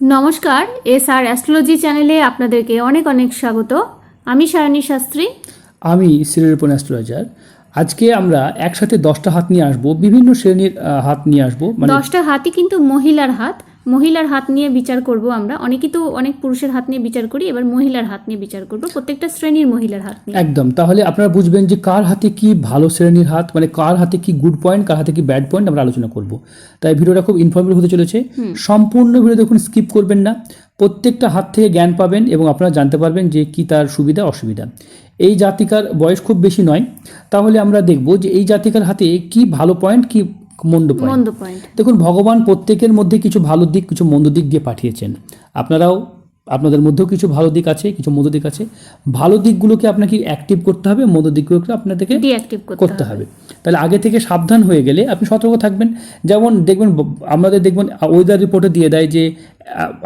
নমস্কার S R astrology চ্যানেলে আপনাদেরকে অনেক অনেক স্বাগত। আমি সায়নী শাস্ত্রী। আমি শ্রীরূপন অ্যাস্ট্রোলজার। আজকে আমরা একসাথে দশটা হাত নিয়ে আসব বিভিন্ন শ্রেণির হাত নিয়ে আসব মানে দশটা হাতই কিন্তু মহিলার হাত। মহিলার হাত নিয়ে বিচার করব আমরা। অনেকে তো অনেক পুরুষের হাত নিয়ে বিচার করি এবার মহিলার হাত নিয়ে বিচার করব। প্রত্যেকটা শ্রেণির মহিলার হাত নিয়ে। একদম। তাহলে আপনারা বুঝবেন যে কার হাতে কি ভালো শ্রেণির হাত মানে কার হাতে কি গুড পয়েন্ট কার হাতে কি ব্যাড পয়েন্ট আমরা আলোচনা করব। তাই ভিডিওটা খুব ইনফরমেটিভ হতে চলেছে। সম্পূর্ণ ভিডিও দেখুন স্কিপ করবেন না। প্রত্যেকটা হাত থেকে জ্ঞান পাবেন এবং আপনারা জানতে পারবেন যে কি তার সুবিধা অসুবিধা। এই জাতিকার বয়স খুব বেশি নয়। তাহলে আমরা দেখব যে এই জাতিকার হাতে কি ভালো পয়েন্ট কি মন্দ পয়েন্ট দেখুন ভগবান প্রত্যেকের মধ্যে কিছু ভালো দিক কিছু মন্দ দিক দিয়ে পাঠিয়েছেন। আপনারাও আপনাদের মধ্যেও কিছু ভালো দিক আছে কিছু মন্দ দিক আছে। ভালো দিকগুলোকে আপনাকে অ্যাক্টিভ করতে হবে মন্দ দিকগুলোকে আপনাদেরকে করতে হবে। তাহলে আগে থেকে সাবধান হয়ে গেলে আপনি সতর্ক থাকবেন। যেমন দেখবেন আমাদের দেখবেন ওয়েদার রিপোর্টে দিয়ে দেয় যে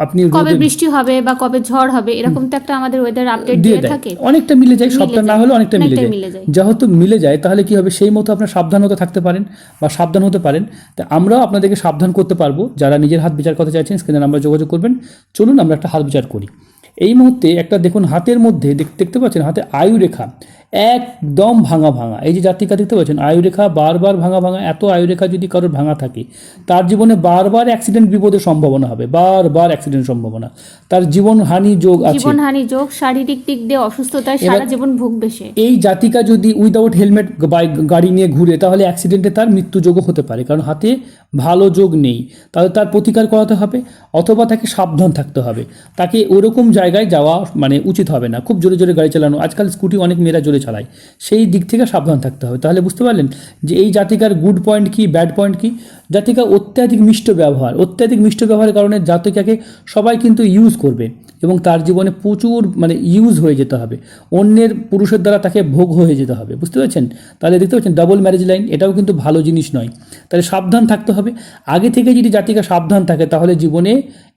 আপনি কবে বৃষ্টি হবে বা কবে ঝড় হবে এরকম তো একটা আমাদের ওয়েদার আপডেট দিয়ে থাকে। অনেকটা মিলে যায় সবটা না হলে অনেকটা মিলে যায়। যেহেতু মিলে যায় তাহলে কি হবে? সেই মতো আপনার সাবধান হতে থাকতে পারেন বা সাবধান হতে পারেন। তা আমরাও আপনাদেরকে সাবধান করতে পারব। যারা নিজের হাত বিচার করতে চাইছেন স্ক্রিনে নাম্বার যোগাযোগ করবেন। চলুন আমরা একটা হাত বিচার করি। এই মুহূর্তে একটা দেখুন হাতের মধ্যে দেখতে পাচ্ছেন হাতে আয়ু রেখা একদম ভাঙা ভাঙা। এই যে জাতিকা দেখতে পাচ্ছেন আয়ুরেখা বারবার ভাঙা ভাঙা এত আয়ু রেখা যদি কারোর ভাঙা থাকে তার জীবনে বারবার অ্যাক্সিডেন্ট বিপদের সম্ভাবনা হবে বারবার অ্যাক্সিডেন্ট সম্ভাবনা। তার জীবন হানি যোগ আছে। জীবনহানি যোগ শারীরিক দিক দিয়ে অসুস্থতায় সারা জীবন ভুগবে সে। এই জাতিকা যদি উইদাউট হেলমেট বাইক গাড়ি নিয়ে ঘুরে তাহলে অ্যাক্সিডেন্টে তার মৃত্যু যোগও হতে পারে কারণ হাতে ভালো যোগ নেই। তাহলে তার প্রতিকার করাতে হবে অথবা তাকে সাবধান থাকতে হবে। তাকে ওরকম জায়গায় যাওয়া মানে উচিত হবে না। খুব জোরে জোরে গাড়ি চালানো। আজকাল স্কুটি অনেক মেয়েরা জোরে চালায় সেই দিক থেকে সাবধান থাকতে হবে। তাহলে বুঝতে পারলেন যে এই জাতিকার গুড পয়েন্ট কি ব্যাড পয়েন্ট কি? জাতিকা অত্যাধিক মিষ্ট ব্যবহার অত্যাধিক মিষ্ট ব্যবহারের কারণে জাতিকাকে সবাই কিন্তু ইউজ করবে এবং তার জীবনে প্রচুর মানে ইউজ হয়ে যেতে হবে। অন্যের পুরুষের দ্বারা তাকে ভোগ হয়ে যেতে হবে। বুঝতে পারছেন? তাহলে দেখতে পাচ্ছেন ডাবল ম্যারেজ লাইন এটাও কিন্তু ভালো জিনিস নয়। তাহলে সাবধান থাকতে হবে। আগে থেকে যদি জাতিকা সাবধান থাকে তাহলে জীবনে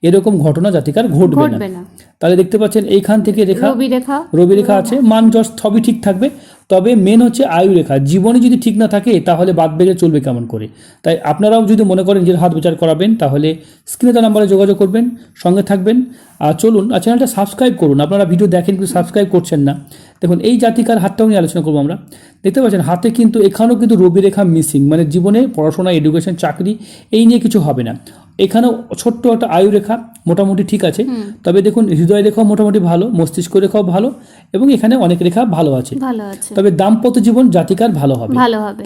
এরকম ঘটনা জাতিকার ঘটবে না। তাহলে দেখতে পাচ্ছেন এইখান থেকে রেখা রবি রেখা রবি রেখা আছে মান যশ সবই ঠিক থাকবে। তবে মেন হচ্ছে আয়ু রেখা। জীবনে যদি ঠিক না থাকে, তাহলে বাদ বেগে চলবে কেমন করে? তাই আপনারাও যদি মনে করেন নিজের হাত বিচার করাবেন, তাহলে স্ক্রিনে তার নাম্বারে যোগাযোগ করবেন, সঙ্গে থাকবেন। আর চলুন, আর চ্যানেলটা সাবস্ক্রাইব করুন। আপনারা ভিডিও দেখেন কিন্তু সাবস্ক্রাইব করছেন না। দেখুন এই জাতিকার হাতটাও নিয়ে আলোচনা করব আমরা। দেখতে পাচ্ছেন হাতে কিন্তু এখানেও কিন্তু রবি রেখা মিসিং মানে জীবনে পড়াশোনা এডুকেশন চাকরি এই নিয়ে কিছু হবে না। এখানেও ছোট্ট একটা আয়ু রেখা মোটামুটি ঠিক আছে। তবে দেখুন হৃদয় রেখাও মোটামুটি ভালো মস্তিষ্ক রেখাও ভালো এবং এখানে অনেক রেখা ভালো আছে। তবে দাম্পত্য জীবন জাতিকার ভালো হবে।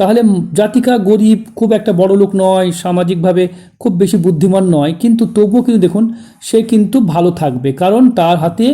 তাহলে জাতিকা গরিব খুব একটা বড় লোক নয় সামাজিকভাবে খুব বেশি বুদ্ধিমান নয় কিন্তু তবুও কিন্তু দেখুন সে কিন্তু ভালো থাকবে। কারণ তার হাতে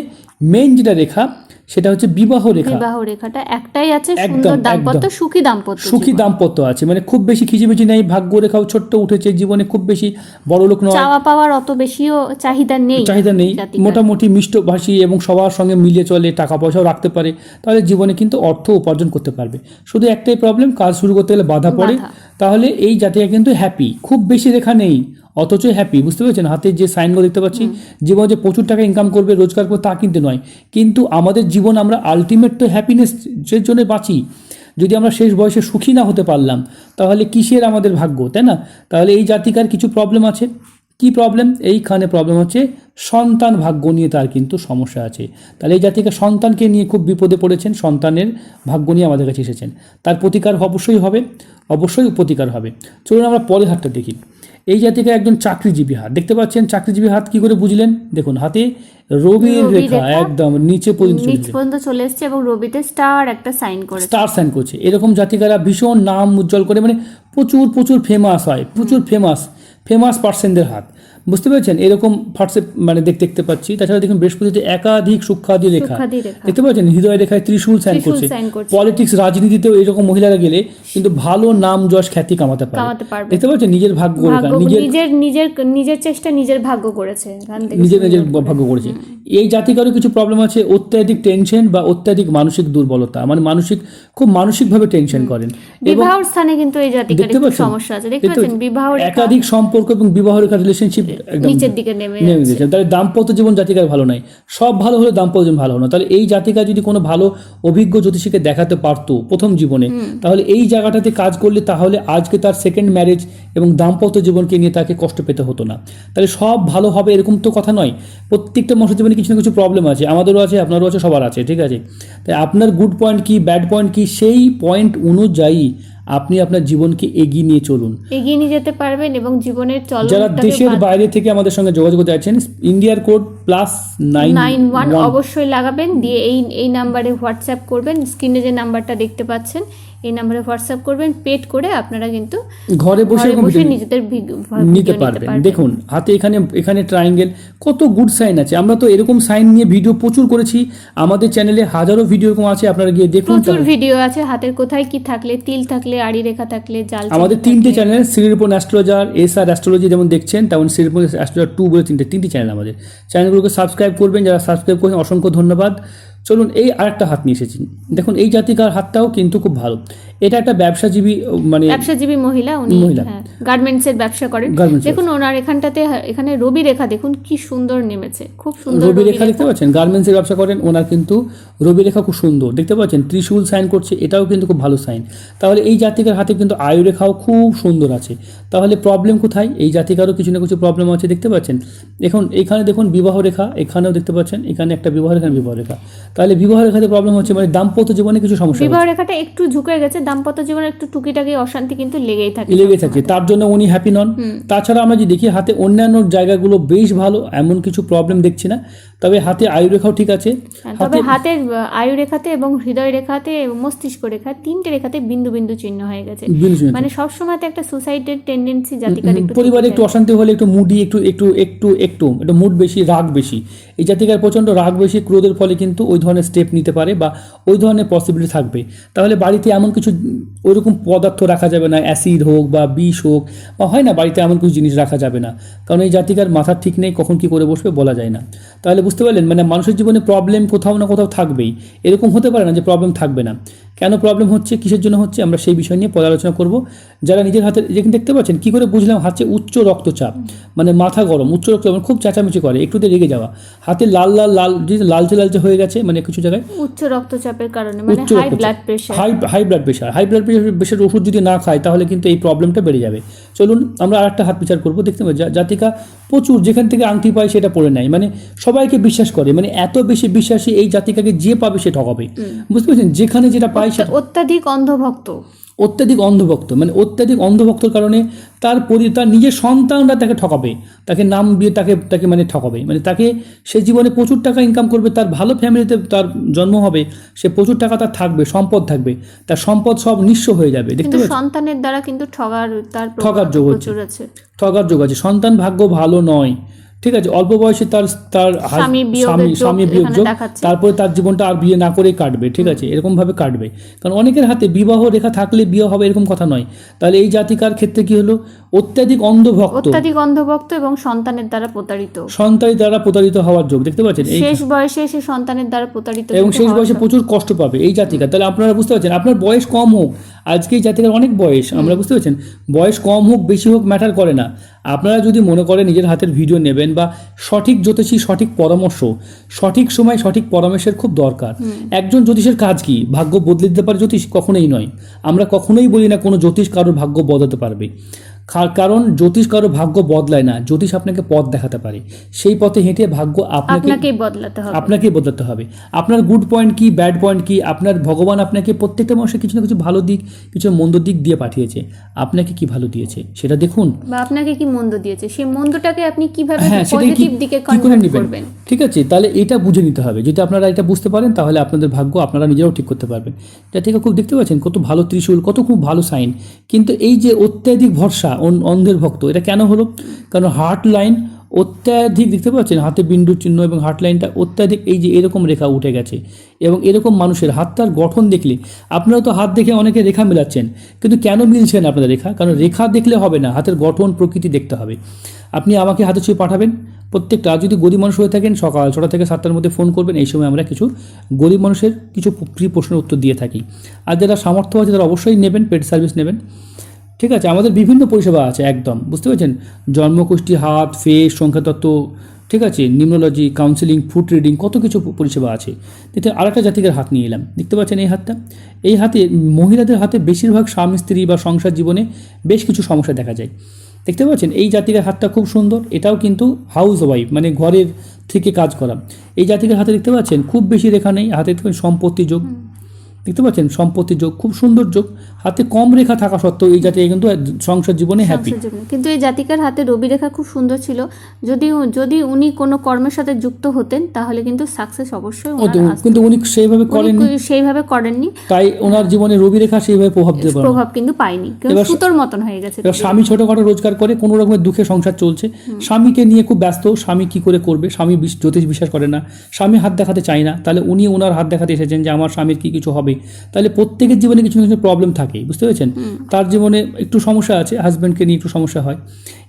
মেন যেটা রেখা সেটা হচ্ছে বিবাহ রেখা। বিবাহ রেখাটা একটাই আছে একদম, সুন্দর দাম্পত্য সুখী দাম্পত্য সুখী দাম্পত্য আছে মানে খুব বেশি খিচিমিচি নেই ভাগ্য রেখাও ছোট্ট উঠেছে জীবনে খুব বেশি বড় লোক নয়। চাওয়া পাওয়ার অত বেশিও চাহিদা নেই চাহিদা নেই। মোটামুটি মিষ্টভাষী এবং সবার সঙ্গে মিলিয়ে চলে টাকা পয়সাও রাখতে পারে তাহলে জীবনে কিন্তু অর্থ উপার্জন করতে পারবে। শুধু একটাই প্রবলেম কাজ শুরু করতে গেলে বাধা পড়ে। তাহলে এই জাতিটা কিন্তু হ্যাপি খুব বেশি রেখা নেই অথচ হ্যাপি বুঝতে পেরেছেন? হাতের যে সাইনগুলো দেখতে পাচ্ছি জীবন যে প্রচুর টাকা ইনকাম করবে রোজগার করবে তা কিন্তু নয়। কিন্তু আমাদের জীবন আমরা আলটিমেট তো হ্যাপিনেসের জন্য বাঁচি। যদি আমরা শেষ বয়সে সুখী না হতে পারলাম তাহলে কিসের আমাদের ভাগ্য তাই না? তাহলে এই জাতিকার কিছু প্রবলেম আছে। কি প্রবলেম এইখানে প্রবলেম হচ্ছে সন্তান ভাগ্য নিয়ে তার কিন্তু সমস্যা আছে। তাহলে এই জাতিকে সন্তানকে নিয়ে খুব বিপদে পড়েছেন সন্তানের ভাগ্য নিয়ে আমাদের কাছে এসেছেন। তার প্রতিকার অবশ্যই হবে অবশ্যই প্রতিকার হবে। চলুন আমরা পরের হাতটা দেখি। এই জাতিকে একজন চাকরিজীবী হাত। দেখতে পাচ্ছেন চাকরিজীবী হাত কি করে বুঝলেন? দেখুন হাতে রবির রেখা। একদম নিচে পর্যন্ত চলে পর্যন্ত চলে এসেছে এবং রবিতে স্টার একটা সাইন করেছে। স্টার সাইন করছে। এরকম জাতিকারা ভীষণ নাম উজ্জ্বল করে মানে প্রচুর প্রচুর ফেমাস হয় প্রচুর ফেমাস ফেমাস পার্সনদের হাত। বুঝতে পেরেছেন? এরকম হোয়াটসঅ্যাপ মানে দেখতে দেখতে পাচ্ছি। তাছাড়া দেখুন বৃহস্পতিতে একাধিক সূক্ষাদি রেখা দেখতে পাচ্ছেন? হৃদয় রেখায় ত্রিশূল সাইন করছে। পলিটিক্স রাজনীতিতেও এরকম মহিলারা গেলে কিন্তু ভালো নাম যশ খ্যাতি কামাতে পারে দেখতে পাচ্ছেন? নিজের ভাগ্য নিজের নিজের নিজের চেষ্টা নিজের ভাগ্য করেছে। নিজের নিজের ভাগ্য করেছে। এই জাতিকারও কিছু প্রবলেম আছে? অত্যাধিক টেনশন বা অত্যাধিক মানসিক দুর্বলতা? মানে মানসিক খুব মানসিকভাবে টেনশন করেন। বিবাহর স্থানে কিন্তু এই জাতিকার সমস্যা আছে। দেখতে পাচ্ছেন? বিবাহ একাধিক সম্পর্ক এবং বিবাহ রেখা রিলেশনশিপ নিচের দিকে নেমে নেমে গেছে। তাহলে দাম্পত্য জীবন জাতিকার ভালো নয় সব ভালো হলে দাম্পত্য জীবন ভালো না। তাহলে এই জাতিকা যদি কোনো ভালো অভিজ্ঞ জ্যোতিষীকে দেখাতে পারতো প্রথম জীবনে তাহলে এই জায়গাটাতে কাজ করলে তাহলে আজকে তার সেকেন্ড ম্যারেজ এবং দাম্পত্য জীবনকে নিয়ে তাকে কষ্ট পেতে হতো না। তাহলে সব ভালো হবে এরকম তো কথা নয়। প্রত্যেকটা মানুষের জীবনে কিছু না কিছু প্রবলেম আছে। আমাদেরও আছে আপনারও আছে সবার আছে ঠিক আছে? তাই আপনার গুড পয়েন্ট কি ব্যাড পয়েন্ট কি সেই পয়েন্ট অনুযায়ী আপনি আপনার জীবনকে এগিয়ে নিয়ে চলুন। এগিয়ে নিয়ে যেতে পারবেন এবং জীবনের চল যারা দেশের বাইরে থেকে আমাদের সঙ্গে যোগাযোগ করতে চাইছেন ইন্ডিয়ার code plus nine nine one অবশ্যই লাগাবেন দিয়ে এই এই নাম্বারে হোয়াটসঅ্যাপ করবেন স্ক্রিনে যে নাম্বারটা দেখতে পাচ্ছেন এই নাম্বারে হোয়াটসঅ্যাপ করবেন পেড করে আপনারা কিন্তু ঘরে বসে বসে নিজেদের নিতে পারবেন। দেখুন হাতে এখানে এখানে ট্রায়াঙ্গেল কত গুড সাইন আছে। আমরা তো এরকম সাইন নিয়ে ভিডিও প্রচুর করেছি। আমাদের চ্যানেলে হাজারো ভিডিও এরকম আছে আপনারা গিয়ে দেখুন প্রচুর ভিডিও আছে হাতের কোথায় কি থাকলে তিল থাকলে আড়ি রেখা থাকলে জাল আমাদের তিনটে channel Shrirupan astrologer S R astrology যেমন দেখছেন তেমন শ্রীরূপন অ্যাস্ট্রোলজার টু বলে তিনটে তিনটে চ্যানেল আমাদের। চ্যানেলগুলোকে সাবস্ক্রাইব করবেন যারা সাবস্ক্রাইব করেন অসংখ্য ধন্যবাদ। চলুন এই আরেকটা হাত নিয়ে এসেছি। দেখুন এই জাতিকার হাতটাও কিন্তু খুব ভালো। এটা একটা ব্যবসাজীবী মানে ব্যবসাজীবী মহিলা উনি মহিলা। গার্মেন্টস এর ব্যবসা করেন। দেখুন ওনার এখানটাতে এখানে রবি রেখা দেখুন কি সুন্দর নেমেছে খুব সুন্দর রবি রেখা দেখতে পাচ্ছেন? গার্মেন্টসের ব্যবসা করেন ওনার কিন্তু রবি রেখা খুব সুন্দর। দেখতে পাচ্ছেন ত্রিশূল সাইন করছে এটাও কিন্তু খুব ভালো সাইন। তাহলে এই জাতিকার হাতে কিন্তু আয়ু রেখাও খুব সুন্দর আছে। তাহলে প্রবলেম কোথায়? এই জাতিকারও কিছু না কিছু প্রবলেম আছে দেখতে পাচ্ছেন? এখন এখানে দেখুন বিবাহ রেখা এখানেও দেখতে পাচ্ছেন এখানে একটা বিবাহ রেখা বিবাহ রেখা। তাহলে বিবাহ রেখাতে প্রবলেম হচ্ছে মানে দাম্পত্য জীবনে কিছু সমস্যা বিবাহ রেখাটা একটু ঝুঁকে গেছে দাম্পত্য জীবনে একটু টুকিটাকি অশান্তি কিন্তু লেগেই থাকে। লেগে থাকে তার জন্য উনি হ্যাপি নন। তাছাড়া আমরা যদি দেখি হাতে অন্যান্য জায়গাগুলো বেশ ভালো এমন কিছু প্রবলেম দেখছি না। তবে হাতে আয়ু রেখাও ঠিক আছে। হ্যাঁ, তবে আহ, আয়ু রেখাতে এবং হৃদয় রেখাতে এবং মস্তিষ্ক রেখা তিনটে রেখাতে বিন্দু বিন্দু চিহ্ন হয়ে গেছে। মানে সবসময় তো একটা সুসাইডের টেন্ডেন্সি জাতিকার একটু পরিবারে একটু অশান্তি হলে একটু মুডি একটু একটু একটু একটু একটু মুড বেশি রাগ বেশি। এই জাতিকার প্রচণ্ড রাগ বেশি ক্রোধের ফলে কিন্তু ওই ধরনের স্টেপ নিতে পারে বা ওই ধরনের পসিবিলিটি থাকবে। তাহলে বাড়িতে এমন কিছু ওইরকম পদার্থ রাখা যাবে না, অ্যাসিড হোক বা বিষ হোক, বা হয় না, বাড়িতে এমন কিছু জিনিস রাখা যাবে না। কারণ এই জাতিকার মাথা ঠিক নেই, কখন কি করে বসবে বলা যায় না। তাহলে বুঝতে পারলেন মানে মানুষের জীবনে প্রবলেম কোথাও না কোথাও থাকবেই। এরকম হতে পারে না যে প্রবলেম থাকবে না। কেন প্রবলেম হচ্ছে কিসের জন্য হচ্ছে আমরা সেই বিষয় নিয়ে পর্যালোচনা করব। যারা নিজের হাতে যেখানে দেখতে পাচ্ছেন কী করে বুঝলাম হাতে উচ্চ রক্তচাপ মানে মাথা গরম উচ্চ রক্তচাপ মানে খুব চেঁচামেচি করে একটুতে রেগে যাওয়া। হাতে লাল লাল লাল লালচে লালচে হয়ে গেছে মানে কিছু জায়গায় উচ্চ রক্তচাপের কারণে মানে high blood pressure high high blood pressure high blood pressure pressure ওষুধ যদি না খায় তাহলে কিন্তু এই প্রবলেমটা বেড়ে যাবে। চলুন আমরা আর একটা হাত বিচার করব দেখতে পাবো জাতিকা প্রচুর যেখান থেকে আংটি পায় সেটা পড়ে নেয়। মানে সবাইকে বিশ্বাস করে মানে এত বেশি বিশ্বাসী এই জাতিকাকে যে পাবে সে ঠকাবে। বুঝতে পারছেন? যেখানে যেটা পায় সেটা অত্যাধিক অন্ধভক্ত। অত্যাধিক অন্ধভক্ত মানে অত্যাধিক অন্ধভক্তর কারণে তার পরি তার নিজের সন্তানরা তাকে ঠকাবে তাকে নাম দিয়ে তাকে তাকে মানে ঠকাবে। মানে তাকে সে জীবনে প্রচুর টাকা ইনকাম করবে তার ভালো ফ্যামিলিতে তার জন্ম হবে সে প্রচুর টাকা তার থাকবে সম্পদ থাকবে তার সম্পদ সব নিঃস্ব হয়ে যাবে। দেখতে সন্তানের দ্বারা কিন্তু ঠগার তার ঠগার যোগ আছে। ঠগার যোগ আছে। সন্তান ভাগ্য ভালো নয় ঠিক আছে অল্প বয়সে তার তার স্বামী স্বামী বিয়োগ যোগ তারপরে তার জীবনটা আর বিয়ে না করে কাটবে ঠিক আছে এরকম ভাবে কাটবে। কারণ অনেকের হাতে বিবাহ রেখা থাকলে বিয়ে হবে এরকম কথা নয়। তাহলে এই জাতিকার ক্ষেত্রে কি হলো? অত্যাধিক অন্ধভক্ত। অত্যাধিক অন্ধভক্ত এবং সন্তানের দ্বারা প্রতারিত। সন্তানের দ্বারা প্রতারিত হওয়ার যোগ দেখতে পাচ্ছেন? এই শেষ বয়সে সে সন্তানের দ্বারা প্রতারিত এবং শেষ বয়সে প্রচুর কষ্ট পাবে এই জাতিকা। তাহলে আপনারা বুঝতে পারছেন আপনার বয়স কম হোক আজকে জাতিকার অনেক বয়স আমরা বুঝতে পারছেন? বয়স কম হোক বেশি হোক ম্যাটার করে না। আপনারা যদি মনে করেন নিজের হাতের ভিডিও নেবেন বা সঠিক জ্যোতিষী সঠিক পরামর্শ সঠিক সময় সঠিক পরামর্শের খুব দরকার। একজন জ্যোতিষের কাজ কি? ভাগ্য বদলে দিতে পারে জ্যোতিষ? কখনোই নয়। আমরা কখনোই বলি না কোনো জ্যোতিষ কারোর ভাগ্য বদলাতে পারবে। কারণ জ্যোতিষ কারও ভাগ্য বদলায় না জ্যোতিষ আপনাকে পথ দেখাতে পারে। সেই পথে হেঁটে ভাগ্য আপনাকে বদলাতে হবে। আপনাকেই বদলাতে হবে। আপনার গুড পয়েন্ট কি ব্যাড পয়েন্ট কি আপনার ভগবান আপনাকে প্রত্যেকটা মানুষের কিছু না কিছু ভালো দিক কিছু মন্দ দিক দিয়ে পাঠিয়েছে। আপনাকে কি ভালো দিয়েছে? সেটা দেখুন। বা আপনাকে কি মন্দ দিয়েছে? সেই মন্দটাকে আপনি কীভাবে হ্যাঁ পজিটিভ দিকে করে কনভার্ট করবেন? ঠিক আছে তাহলে এটা বুঝে নিতে হবে। যদি আপনারা এটা বুঝতে পারেন তাহলে আপনাদের ভাগ্য আপনারা নিজেরাও ঠিক করতে পারবেন। এটা থেকে খুব দেখতে পাচ্ছেন কত ভালো ত্রিশূল কত খুব ভালো সাইন। কিন্তু এই যে অত্যাধিক ভরসা অন্ধের ভক্ত। এটা কেন হলো? কারণ হার্ট লাইন অত্যাধিক দেখতে পাচ্ছেন, হাতে বিন্দু চিহ্ন এবং হার্ট লাইনটা অত্যাধিক, এই যে এরকম রেখা উঠে গেছে। এবং এরকম মানুষের হাতটার গঠন দেখলে, আপনারা তো হাত দেখে অনেকে রেখা মেলাচ্ছেন, কিন্তু কেন মিলছেন আপনাদের রেখা? কারণ রেখা দেখলে হবে না, হাতের গঠন প্রকৃতি দেখতে হবে। আপনি আমাকে হাতে ছুঁয়ে পাঠাবেন, প্রত্যেকটা যদি গরিব মানুষ হয়ে থাকেন, সকাল ছটা থেকে সাতটার মধ্যে ফোন করবেন, এই সময় আমরা কিছু গরিব মানুষের কিছু প্রি প্রশ্নের উত্তর দিয়ে থাকি। আর যারা সামর্থ্য আছে, তারা অবশ্যই নেবেন পেড সার্ভিস নেবেন। ঠিক আছে, আমাদের বিভিন্ন পরিষেবা আছে, একদম, বুঝতে পেরেছেন? জন্মকুষ্টি হাত ফেস সংখ্যাতত্ত্ব, ঠিক আছে নিউমোলজি কাউন্সিলিং ফুড রিডিং কত কিছু পরিষেবা আছে। দেখতে আরেকটা জাতিকের হাত নিয়ে এলাম, দেখতে পাচ্ছেন এই হাতটা? এই হাতে মহিলাদের হাতে বেশিরভাগ স্বামী, স্ত্রী বা সংসার জীবনে বেশ কিছু সমস্যা দেখা যায়। দেখতে পাচ্ছেন, এই জাতিকের হাতটা খুব সুন্দর, এটাও কিন্তু হাউস ওয়াইফ মানে ঘরের থেকে কাজ করা। এই জাতিকের হাতে দেখতে পাচ্ছেন, খুব বেশি রেখা নেই, হাতে সম্পত্তি যোগ। দেখতে পাচ্ছেন সম্পত্তি যোগ খুব সুন্দর যোগ। হাতে কম রেখা থাকা সত্ত্বেও এই জাতি কিন্তু সংসার জীবনে হ্যাপি কিন্তু এই জাতিকার হাতে রবি রেখা খুব সুন্দর ছিল। যদি যদি উনি কোনো কর্মের সাথে যুক্ত হতেন তাহলে কিন্তু সাকসেস অবশ্যই। কিন্তু উনি সেইভাবে করেননি। সেইভাবে করেননি। তাই ওনার জীবনে রবি রেখা সেইভাবে প্রভাব দিতে পারে। প্রভাব কিন্তু কিন্তু সুতোর মতন হয়ে গেছে। স্বামী ছোটখাটো রোজগার করে কোনো রকমের দুঃখে সংসার চলছে। স্বামীকে নিয়ে খুব ব্যস্ত স্বামী কি করে করবে? স্বামী জ্যোতিষ বিশ্বাস করে না। স্বামী হাত দেখাতে চায় না। তাহলে উনি ওনার হাত দেখাতে এসেছেন যে আমার স্বামীর কি কিছু হবে? তাহলে প্রত্যেকের জীবনে কিছু না কিছু প্রবলেম থাকে বুঝতে পেরেছেন? তার জীবনে একটু সমস্যা আছে হাজব্যান্ডকে নিয়ে একটু সমস্যা হয়।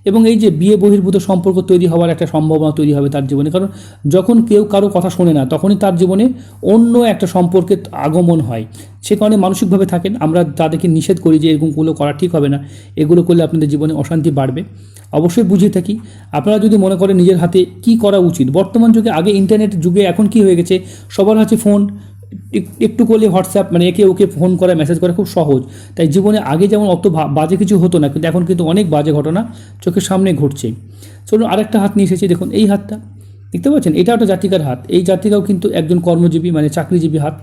এবং এই যে বিয়ে বহির্ভূত সম্পর্ক তৈরি হওয়ার একটা সম্ভাবনা তৈরি হবে তার জীবনে। কারণ যখন কেউ কারও কথা শোনে না তখনই তার জীবনে অন্য একটা সম্পর্কের আগমন হয়। সে কারণে মানসিকভাবে থাকেন। আমরা তাদেরকে নিষেধ করি যে এরকমগুলো করা ঠিক হবে না। এগুলো করলে আপনাদের জীবনে অশান্তি বাড়বে। অবশ্যই বুঝিয়ে থাকি। আপনারা যদি মনে করেন নিজের হাতে কি করা উচিত? বর্তমান যুগে আগে ইন্টারনেট যুগে এখন কি হয়ে গেছে? সবার হাতে ফোন একটু করলে হোয়াটসঅ্যাপ মানে একে ওকে ফোন করা, মেসেজ করা খুব সহজ। তাই জীবনে আগে যেমন অত বাজে কিছু হতো না, কিন্তু এখন কিন্তু অনেক বাজে ঘটনা চোখের সামনে ঘটছে। চলুন আরেকটা হাত নিয়ে এসেছি, দেখুন এই হাতটা। দেখতে পাচ্ছেন? এটা একটা জাতিকার হাত। এই জাতিকাও কিন্তু একজন কর্মজীবী মানে চাকরিজীবী হাত।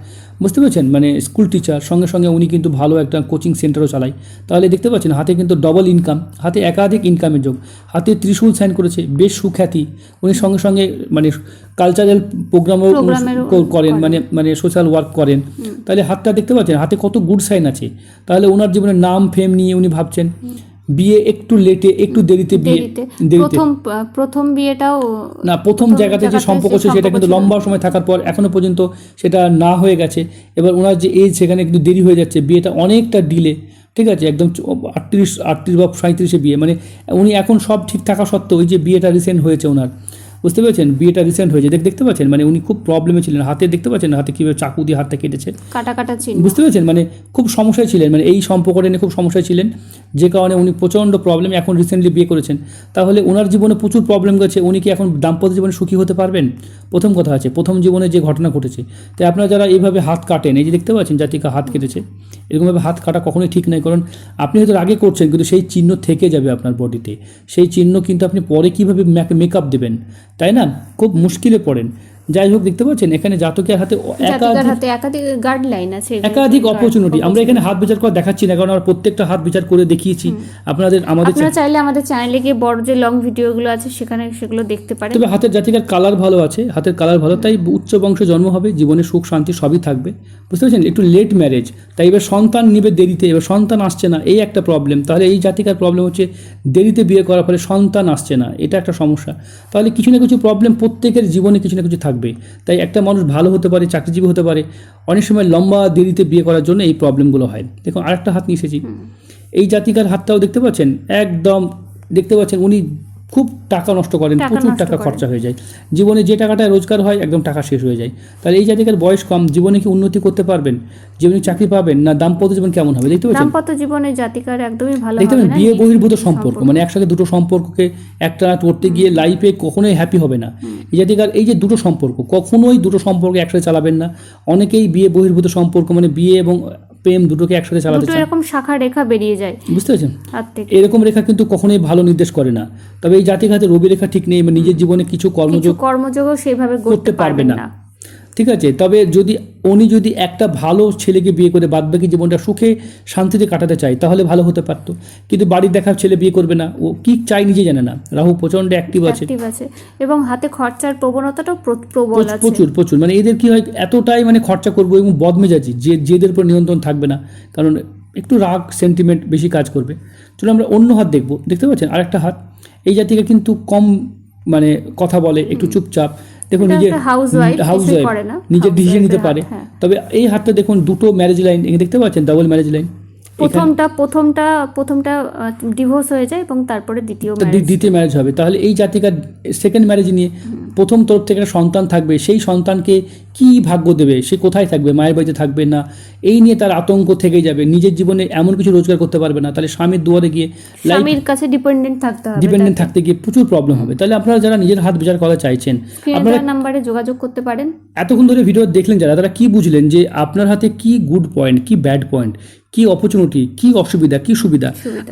বুঝতে পারছেন? মানে স্কুল টিচার সঙ্গে সঙ্গে উনি কিন্তু ভালো একটা কোচিং সেন্টারও চালায়। তাহলে দেখতে পাচ্ছেন হাতে কিন্তু ডবল ইনকাম হাতে একাধিক ইনকামের যোগ। হাতে ত্রিশূল সাইন করেছে বেশ সুখ্যাতি। উনি সঙ্গে সঙ্গে মানে কালচারাল প্রোগ্রামও করেন। মানে মানে সোশ্যাল ওয়ার্ক করেন। তাহলে হাতটা দেখতে পাচ্ছেন হাতে কত গুড সাইন আছে। তাহলে ওনার জীবনে নাম ফেম নিয়ে উনি ভাবছেন। বিয়ে একটু লেটে একটু দেরিতে বিয়ে প্রথম প্রথম বিয়েটাও না প্রথম জায়গাতে যে সম্পর্ক ছিল সেটা কিন্তু লম্বা সময় থাকার পর এখনও পর্যন্ত সেটা না হয়ে গেছে। এবার ওনার যে এজ সেখানে একটু দেরি হয়ে যাচ্ছে বিয়েটা অনেকটা ডিলে ঠিক আছে? একদম আটত্রিশ আটত্রিশ বা সাঁত্রিশে বিয়ে মানে উনি এখন সব ঠিক থাকা সত্ত্বেও ওই যে বিয়েটা রিসেন্ট হয়েছে ওনার বুঝতে পেরেছেন? বিয়েটা রিসেন্ট হয়েছে। দেখ দেখতে পাচ্ছেন? মানে উনি খুব প্রবলেমে ছিলেন। হাতে দেখতে পাচ্ছেন হাতে কীভাবে চাকু দিয়ে হাতটা কেটেছে। কাটা কাটা চিহ্ন। বুঝতে পেরেছেন? মানে খুব সমস্যায় ছিলেন। মানে এই সম্পর্কটা নিয়ে খুব সমস্যায় ছিলেন। যে কারণে উনি প্রচণ্ড প্রবলেম এখন রিসেন্টলি বিয়ে করেছেন। তাহলে ওনার জীবনে প্রচুর প্রবলেম গেছে। উনি কি এখন দাম্পত্য জীবনে সুখী হতে পারবেন? প্রথম কথা আছে প্রথম জীবনে যে ঘটনা ঘটেছে। তাই আপনারা যারা এইভাবে হাত কাটেন এই যে দেখতে পাচ্ছেন জাতিকা হাত কেটেছে এরকমভাবে হাত কাটা কখনোই ঠিক নয়। কারণ আপনি হয়তো আগে করছেন কিন্তু সেই চিহ্ন থেকে যাবে আপনার বডিতে সেই চিহ্ন কিন্তু আপনি পরে কীভাবে মেকআপ দেবেন? তাই না? খুব মুশকিলে পড়েন। যাই হোক দেখতে পাচ্ছেন এখানে জাতকের হাতে একাধিক গাইডলাইন আছে একাধিক অপরচুনিটি আমরা এখানে হাত বিচার করে দেখাচ্ছি না কারণ আমরা প্রত্যেকটা হাত বিচার করে দেখিয়েছি। আপনাদের আমাদের আপনারা চাইলে আমাদের চ্যানেলে গিয়ে বড় যে লং ভিডিওগুলো আছে সেখানে সেগুলো দেখতে পারেন। তবে হাতের জাতিকার কালার ভালো আছে হাতের কালার ভালো তাই উচ্চ বংশ জন্ম হবে জীবনে সুখ শান্তি সবই থাকবে। বুঝতে পারছেন? একটু লেট ম্যারেজ তাই এবার সন্তান নিবে দেরিতে এবার সন্তান আসছে না এই একটা প্রবলেম তাহলে এই জাতিকার প্রবলেম হচ্ছে দেরিতে বিয়ে করার ফলে সন্তান আসছে না এটা একটা সমস্যা। তাহলে কিছু না কিছু প্রবলেম প্রত্যেকের জীবনে কিছু না কিছু থাকবে। তাই একটা মানুষ ভালো হতে পারে চাকরিজীবী হতে পারে অনেক সময় লম্বা দেরিতে বিয়ে করার জন্য এই প্রবলেমগুলো হয়। দেখুন আরেকটা হাত নিয়ে এসেছি। এই জাতিকার হাতটাও দেখতে পাচ্ছেন? একদম দেখতে পাচ্ছেন উনি খুব টাকা নষ্ট করেন প্রচুর টাকা খরচা হয়ে যায়। জীবনে যে টাকাটা রোজগার হয় একদম টাকা শেষ হয়ে যায়। তাহলে এই জাতিকার বয়স কম জীবনে কি উন্নতি করতে পারবেন? জীবনে চাকরি পাবেন না? দাম্পত্য জীবন কেমন হবে? দেখতে পাচ্ছেন? দাম্পত্য জীবনে জাতিকার একদমই ভালো দেখতে হবে পাবেন বিয়ে বহির্ভূত সম্পর্ক মানে একসাথে দুটো সম্পর্ককে একটা করতে গিয়ে লাইফে কখনোই হ্যাপি হবে না। এই জাতিকার এই যে দুটো সম্পর্ক কখনোই দুটো সম্পর্ক একসাথে চালাবেন না। অনেকেই বিয়ে বহির্ভূত সম্পর্ক মানে বিয়ে এবং প্রেম দুটোকে একসাথে চালাতে দুটো চান এরকম শাখা রেখা বেরিয়ে যায় বুঝতে পারছেন? এরকম রেখা কিন্তু কখনোই ভালো নির্দেশ করে না। তবে এই জাতিঘাতে রবি রেখা ঠিক নেই বা নিজের জীবনে কিছু কর্মযোগ কর্মযোগ কর্মযোগও সেভাবে করতে পারবে না। ঠিক আছে? তবে যদি উনি যদি একটা ভালো ছেলেকে বিয়ে করে বাদবাকি জীবনটা সুখে শান্তিতে কাটাতে চায় তাহলে ভালো হতে পারতো। কিন্তু বাড়ির দেখার ছেলে বিয়ে করবে না। ও কি চাই নিজে জানে না। রাহু প্রচণ্ড অ্যাক্টিভ আছে। এবং হাতে খরচার প্রবণতাটাও প্রবল আছে। প্রচুর প্রচুর। মানে এদের কি হয় এতটাই মানে খরচা করব এবং বদমেজাজি যে যেদের উপর নিয়ন্ত্রণ থাকবে না। কারণ একটু রাগ সেন্টিমেন্ট বেশি কাজ করবে। চলো আমরা অন্য হাত দেখব। দেখতে পাচ্ছেন? আরেকটা হাত। এই জাতিকে কিন্তু কম মানে কথা বলে একটু চুপচাপ। দেখুন নিজের হাউস ওয়াইফ নিজের ডিসিশন নিতে পারে। হ্যাঁ। তবে এই হাতটা দেখুন দুটো ম্যারেজ লাইন দেখতে পাচ্ছেন? ডাবল ম্যারেজ লাইন প্রথমটা প্রথমটা প্রথমটা ডিভোর্স হয়ে যায় এবং তারপরে দ্বিতীয় দ্বিতীয় ম্যারেজ হবে। তাহলে এই জাতিকার সেকেন্ড ম্যারেজ নিয়ে প্রথম তরফ থেকে একটা সন্তান থাকবে। সেই সন্তানকে কি ভাগ্য দেবে? সে কোথায় থাকবে? মায়ের বাড়িতে থাকবে না। এই নিয়ে তার আতঙ্ক থেকেই যাবে। নিজের জীবনে এমন কিছু রোজগার করতে পারবে না। তাহলে স্বামীর দুয়ারে গিয়ে স্বামীর কাছে ডিপেন্ডেন্ট থাকতে হবে ডিপেন্ডেন্ট থাকতে গিয়ে প্রচুর প্রবলেম হবে। তাহলে আপনারা যারা নিজের হাত বিচার করা চাইছেন স্ক্রিনে নাম্বারে যোগাযোগ করতে পারেন। এতক্ষণ ধরে ভিডিও দেখলেন যারা তারা কি বুঝলেন যে আপনার হাতে কি গুড পয়েন্ট কি ব্যাড পয়েন্ট কি অপরচুনিটি কি অসুবিধা কি সুবিধা?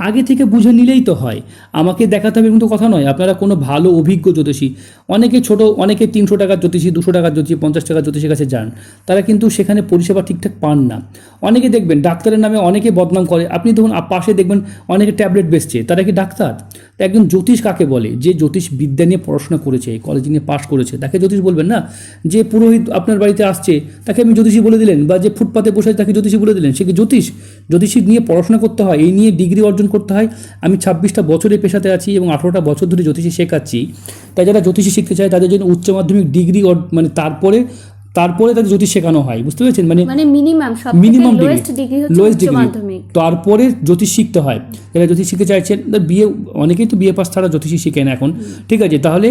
আগে থেকে বুঝে নিলেই তো হয়। আমাকে দেখাতে হবে কিন্তু কথা নয়। আপনারা কোনো ভালো অভিজ্ঞ জ্যোতিষী অনেকে ছোট অনেকে তিনশো টাকার জ্যোতিষী দুশো টাকার জ্যোতিষী পঞ্চাশ টাকার জ্যোতিষীর কাছে যান। তারা কিন্তু সেখানে পরিষেবা ঠিকঠাক পান না। অনেকে দেখবেন ডাক্তারের নামে অনেকে বদনাম করে। আপনি দেখুন পাশে দেখবেন অনেকে ট্যাবলেট বেচছে। তারা কি ডাক্তার? একজন জ্যোতিষ কাকে বলে? যে জ্যোতিষ বিদ্যা নিয়ে পড়াশোনা করেছে কলেজে নিয়ে পাশ করেছে, তাকে জ্যোতিষ বলবেন না? যে পুরোহিত আপনার বাড়িতে আসছে, তাকে আপনি জ্যোতিষী বলে দিলেন বা যে ফুটপাতে বসে তাকে জ্যোতিষী বলে দিলেন, সে কি জ্যোতিষ? জ্যোতিষী নিয়ে পড়াশোনা করতে হয়, এই নিয়ে ডিগ্রি অর্জন করতে হয়। আমি ছাব্বিশটা বছরের পেশাতে আছি এবং আঠারোটা বছর ধরে জ্যোতিষী শেখাচ্ছি। তাই যারা জ্যোতিষী শিখতে চায়, তাদের জন্য উচ্চ মাধ্যমিক ডিগ্রি মানে তারপরে তারপরে তাদের জ্যোতিষ শেখানো হয় বুঝতে পেরেছেন? মানে মানে minimum minimum degree lowest degree তারপরে জ্যোতিষ শিখতে হয়। যারা জ্যোতিষ শিখতে চাইছেন বিয়ে অনেকেই তো বিয়ে পাস ছাড়া জ্যোতিষী শিখে না এখন। ঠিক আছে তাহলে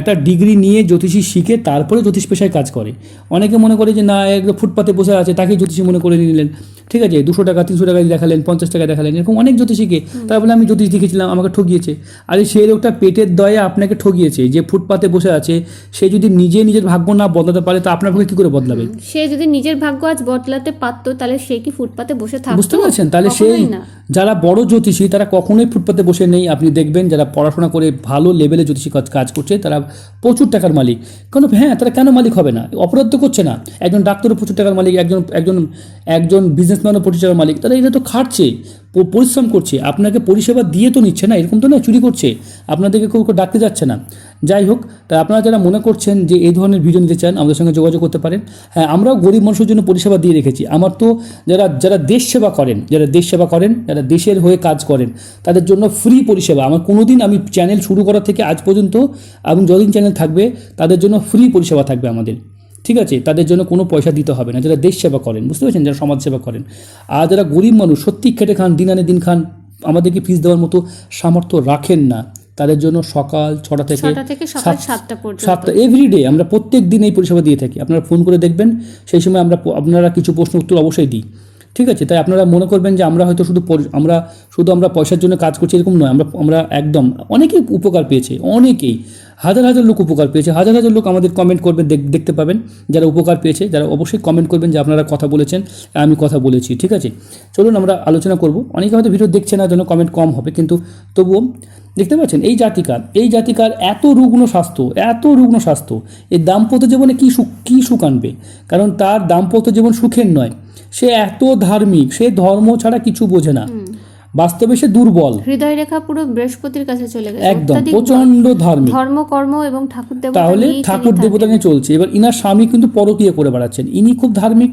একটা ডিগ্রি নিয়ে জ্যোতিষী শিখে তারপরে জ্যোতিষ পেশায় কাজ করে। অনেকে মনে করে যে না একদম ফুটপাতে বসে আছে তাকে জ্যোতিষী মনে করে নিলেন। ঠিক আছে দুশো টাকা তিনশো টাকা দেখালেন পঞ্চাশ টাকা দেখালেন এরকম অনেক জ্যোতিষীকে তারপরে আমি জ্যোতিষ দেখেছিলাম আমাকে ঠকিয়েছে আরে সেই লোকটা পেটের দয়ে আপনাকে ঠকিয়েছে যে ফুটপাতে বসে আছে সে যদি নিজে নিজের ভাগ্য না বদলাতে পারে তো আপনার পক্ষে কী করে বদলাবে? সে যদি নিজের ভাগ্য আজ বদলাতে পারতো তাহলে সে কি ফুটপাতে বসে থাকতো? বুঝতে পারছেন? তাহলে সেই যারা বড় জ্যোতিষী তারা কখনোই ফুটপাতে বসে নেই। আপনি দেখবেন যারা পড়াশোনা করে ভালো লেভেলে জ্যোতিষী কাজ কাজ করছে তারা প্রচুর টাকার মালিক। কেন হ্যাঁ তারা কেন মালিক হবে না? অপরাধ তো করছে না। একজন ডাক্তারও প্রচুর টাকার মালিক একজন একজন একজন বিজনেসম্যানও প্রচুর টাকার মালিক, তারা এটা তো খাটছে পরিশ্রম করছে। আপনাকে পরিষেবা দিয়ে তো নিচ্ছে না, এরকম তো না, চুরি করছে। আপনাদেরকে কেউ কেউ ডাকতে যাচ্ছে না। যাই হোক, তা আপনারা যারা মনে করছেন যে এই ধরনের ভিডিও নিতে চান, আমাদের সঙ্গে যোগাযোগ করতে পারেন। হ্যাঁ আমরাও গরিব মানুষের জন্য পরিষেবা দিয়ে রেখেছি। আমার তো যারা যারা দেশ সেবা করেন, যারা দেশ সেবা করেন, যারা দেশের হয়ে কাজ করেন, তাদের জন্য ফ্রি পরিষেবা। আমার কোনোদিন আমি চ্যানেল শুরু করা থেকে আজ পর্যন্ত এবং যতদিন চ্যানেল থাকবে, তাদের জন্য ফ্রি পরিষেবা থাকবে আমাদের। ঠিক আছে তাদের জন্য কোনো পয়সা দিতে হবে না। যারা দেশ সেবা করেন বুঝতে পারছেন? যারা সমাজ সেবা করেন। আর যারা গরিব মানুষ সত্যি খেটে খান দিন আনে দিন খান আমাদেরকে ফিস দেওয়ার মতো সামর্থ্য রাখেন না। তাদের জন্য সকাল ছটা থেকে সাতটা সাতটা এভরিডে আমরা প্রত্যেক দিন এই পরিষেবা দিয়ে থাকি। আপনারা ফোন করে দেখবেন সেই সময় আমরা আপনারা কিছু প্রশ্ন উত্তর অবশ্যই দিই। ঠিক আছে, তাই আপনারা মনে করবেন যে আমরা হয়তো শুধু আমরা শুধু আমরা পয়সার জন্য কাজ করছি এরকম নয়, আমরা আমরা একদম অনেকেই উপকার পেয়েছে, অনেকেই, হাজার হাজার লোক উপকার পেয়েছে, হাজার হাজার লোক আমাদের কমেন্ট করবেন দেখ- দেখতে পাবেন, যারা উপকার পেয়েছে, যারা অবশ্যই কমেন্ট করবেন যে আপনারা কথা বলেছেন, আমি কথা বলেছি, ঠিক আছে, চলুন আমরা আলোচনা করব, অনেকে হয়তো ভিডিও দেখছে না জন্য কমেন্ট কম হবে, কিন্তু তবুও দেখতে পাচ্ছেন, এই জাতিকার এই জাতিকার এত রুগ্ন স্বাস্থ্য, এত রুগ্ন স্বাস্থ্য, এই দাম্পত্য জীবনে কী সুখ কী সুখ আনবে? কারণ তার দাম্পত্য জীবন সুখের নয় সে এত ধার্মিক সে ধর্ম ছাড়া কিছু বোঝে না। বাস্তবে সে দুর্বল। হৃদয় রেখা পুরো বৃহস্পতির কাছে চলে গেছে। একদম প্রচণ্ড ধার্মিক। ধর্ম কর্ম এবং ঠাকুর দেবতা তাহলে ঠাকুর। দেবতা নিয়ে চলছে। এবার ইনার স্বামী কিন্তু পরকীয় করে বেড়াচ্ছেন। ইনি খুব ধার্মিক।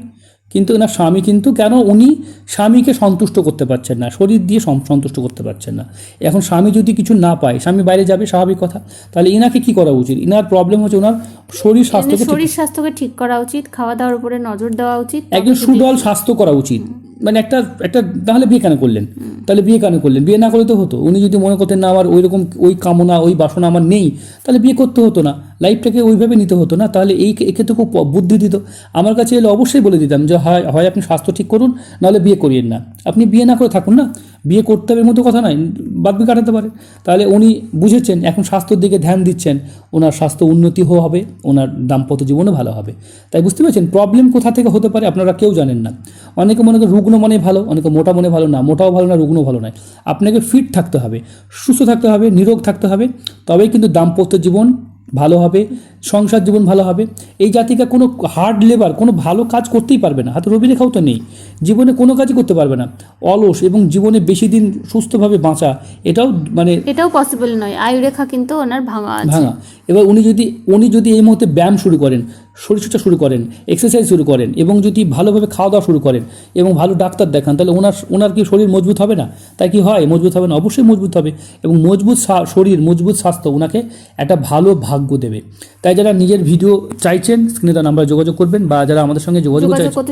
কিন্তু না স্বামী কিন্তু কেন উনি স্বামীকে সন্তুষ্ট করতে পারছেন না শরীর দিয়ে সন্তুষ্ট করতে পারছেন না। এখন স্বামী যদি কিছু না পায় স্বামী বাইরে যাবে স্বাভাবিক কথা তাহলে ইনাকে কি করা উচিত? ইনার প্রবলেম হচ্ছে ওনার শরীর স্বাস্থ্যকে শরীর স্বাস্থ্যকে ঠিক করা উচিত খাওয়া দাওয়ার উপরে নজর দেওয়া উচিত একজন সুদল স্বাস্থ্য করা উচিত। মানে একটা একটা তাহলে বিয়ে কেন করলেন? তাহলে বিয়ে কেন করলেন? বিয়ে না করলে তো হতো। উনি যদি মনে করতেন, না, আমার ওই রকম ওই কামনা, ওই বাসনা আমার নেই, তাহলে বিয়ে করতে হতো না। লাইফটাকে ওইভাবে নিতে হতো না। তাহলে এই এক্ষেত্রে খুব বুদ্ধি দিত। আমার কাছে এলে অবশ্যই বলে দিতাম যে, হয় হয়, আপনি স্বাস্থ্য ঠিক করুন, নাহলে বিয়ে করিয়েন না। আপনি বিয়ে না করে থাকুন না। বিয়ে করতে হবে মতো কথা নয় বাদবি কাটাতে পারে। তাহলে উনি বুঝেছেন, এখন স্বাস্থ্যর দিকে ধ্যান দিচ্ছেন, ওনার স্বাস্থ্য উন্নতি হবে, ওনার দাম্পত্য জীবনও ভালো হবে। তাই বুঝতে পেরেছেন? প্রবলেম কোথা থেকে হতে পারে আপনারা কেউ জানেন না। অনেকে মনে করেন রুগ্ন মনে ভালো, অনেকে মোটা মনে ভালো না, মোটাও ভালো না, রুগ্ন ভালো নয়। আপনাকে ফিট থাকতে হবে, সুস্থ থাকতে হবে, নিরোগ থাকতে হবে, তবেই কিন্তু দাম্পত্য জীবন ভালো হবে সংসার জীবন ভালো হবে। এই জাতিকা কোনো হার্ড লেবার কোনো ভালো কাজ করতেই পারবে না। হাতে রবি রেখাও তো নেই। জীবনে কোনো কাজই করতে পারবে না। অলস এবং জীবনে বেশি দিন সুস্থভাবে বাঁচা এটাও মানে এটাও পসিবল নয়। আয়ু রেখা কিন্তু ওনার ভাঙা ভাঙা। এবার উনি যদি উনি যদি এই মুহূর্তে ব্যায়াম শুরু করেন শরীরচর্চা শুরু করেন এক্সারসাইজ শুরু করেন এবং যদি ভালোভাবে খাওয়া দাওয়া শুরু করেন এবং ভালো ডাক্তার দেখান তাহলে ওনার ওনার কি শরীর মজবুত হবে না? তাই কি হয়? মজবুত হবে না? অবশ্যই মজবুত হবে এবং মজবুত শরীর মজবুত স্বাস্থ্য ওনাকে একটা ভালো ভাগ্য দেবে। তাই যারা নিজের ভিডিও চাইছেন স্ক্রিনে তার নাম্বার যোগাযোগ করবেন বা যারা আমাদের সঙ্গে যোগাযোগ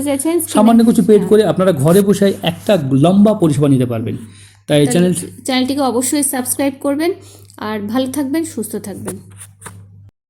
চাইছেন সামান্য কিছু পেড করে আপনারা ঘরে বসে একটা লম্বা পরিষেবা নিতে পারবেন। তাই চ্যানেল চ্যানেলটিকে অবশ্যই সাবস্ক্রাইব করবেন আর ভালো থাকবেন সুস্থ থাকবেন।